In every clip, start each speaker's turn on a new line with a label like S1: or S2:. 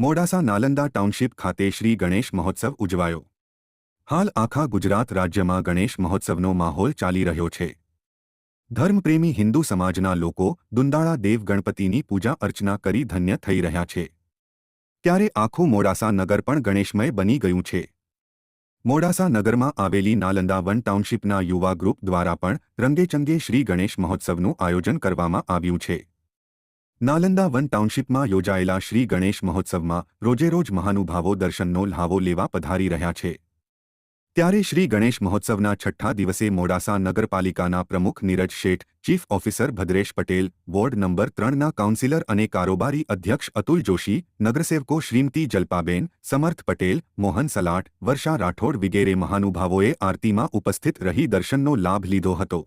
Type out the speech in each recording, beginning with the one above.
S1: Modasa Nalanda township ખાતે શ્રી ગણેશ મહોત્સવ ઉજવાયો. હાલ આખા ગુજરાત રાજ્યમાં ગણેશ મહોત્સવનો માહોલ ચાલી રહ્યો છે. ધર્મપ્રેમી હિન્દુ સમાજના લોકો દુંદાળા દેવ ગણપતિની પૂજા અર્ચના કરી ધન્ય થઈ રહ્યા છે. ત્યારે આખું મોડાસા નગર પણ ગણેશમય બની ગયું છે. મોડાસા નગરમાં આવેલી નાલંદા વન ટાઉનશીપના યુવા ગ્રુપ દ્વારા પણ રંગેચંગે શ્રી ગણેશ મહોત્સવનું આયોજન કરવામાં આવ્યું છે. નાલંદા વન ટાઉનશીપમાં યોજાયેલા શ્રી ગણેશ મહોત્સવમાં રોજેરોજ મહાનુભાવો દર્શનનો લહાવો લેવા પધારી રહ્યા છે. ત્યારે શ્રી ગણેશ મહોત્સવના છઠ્ઠા દિવસે મોડાસા નગરપાલિકાના પ્રમુખ Neeraj Sheth, chief officer Bhadresh Patel, ward number ત્રણના કાઉન્સિલર અને કારોબારી અધ્યક્ષ અતુલ જોશી, નગરસેવકો શ્રીમતી જલ્પાબેન, સમર્થ પટેલ, મોહન સલાટ, વર્ષા રાઠોડ વગેરે મહાનુભાવોએ આરતીમાં ઉપસ્થિત રહી દર્શનનો લાભ લીધો હતો.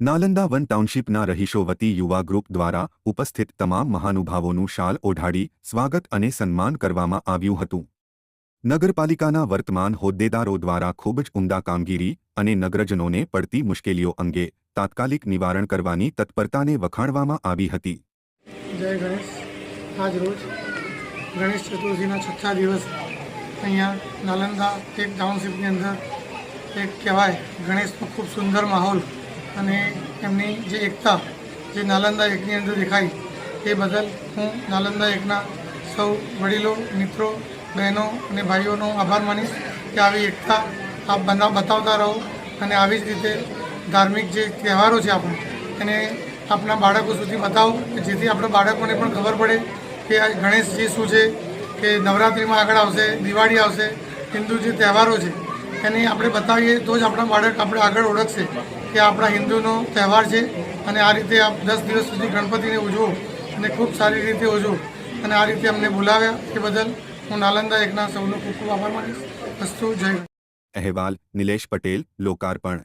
S1: નાલંદા વન ટાઉનશીપના રહીશો વતી યુવા ગ્રુપ દ્વારા ઉપસ્થિત તમામ મહાનુભાવોનું શાલ ઓઢાડી સ્વાગત અને સન્માન કરવામાં આવ્યું હતું. નગરપાલિકાના વર્તમાન હોદ્દેદારો દ્વારા ખૂબ જ ઉમદા કામગીરી અને નગરજનોને પડતી મુશ્કેલીઓ અંગે તાત્કાલિક નિવારણ કરવાની તત્પરતાને વખાણવામાં આવી હતી.
S2: જય ગણેશ. આજ ગણેશ ચતુર્થીના છઠ્ઠા દિવસ અહીંયા નાલંદા એક ટાઉનશીપની અંદર એક કહેવાય ગણેશનો ખૂબ સુંદર માહોલ અને એમની જે એકતા, જે નાલંદા એકની અંદર દેખાઈ, એ બદલ હું નાલંદા એકના સૌ વડીલો, મિત્રો, બહેનો અને ભાઈઓનો આભાર માનીશ કે આવી એકતા આપ બના, બતાવતા રહો અને આવી જ રીતે ધાર્મિક જે તહેવારો છે આપણે, એને આપણા બાળકો સુધી બતાવો કે જેથી આપણા બાળકોને પણ ખબર પડે કે આ ગણેશજી શું છે, કે નવરાત્રિમાં આગળ આવશે, દિવાળી આવશે, હિન્દુ જે તહેવારો છે એને આપણે બતાવીએ તો જ આપણા બાળક આપણે આગળ ઓળખશે કે આપણા હિન્દુનો તહેવાર છે અને આ રીતે આપ દસ દિવસ સુધી ગણપતિને ઉજવો અને ખૂબ સારી રીતે ઉજવો. અને આ રીતે અમને બોલાવ્યા એ બદલ હું નાલંદા એકના સૌનો ખૂબ ખૂબ આભાર માનીશ. વસ્તુ જય
S1: અહેવાલ નિલેશ પટેલ, લોકાર્પણ.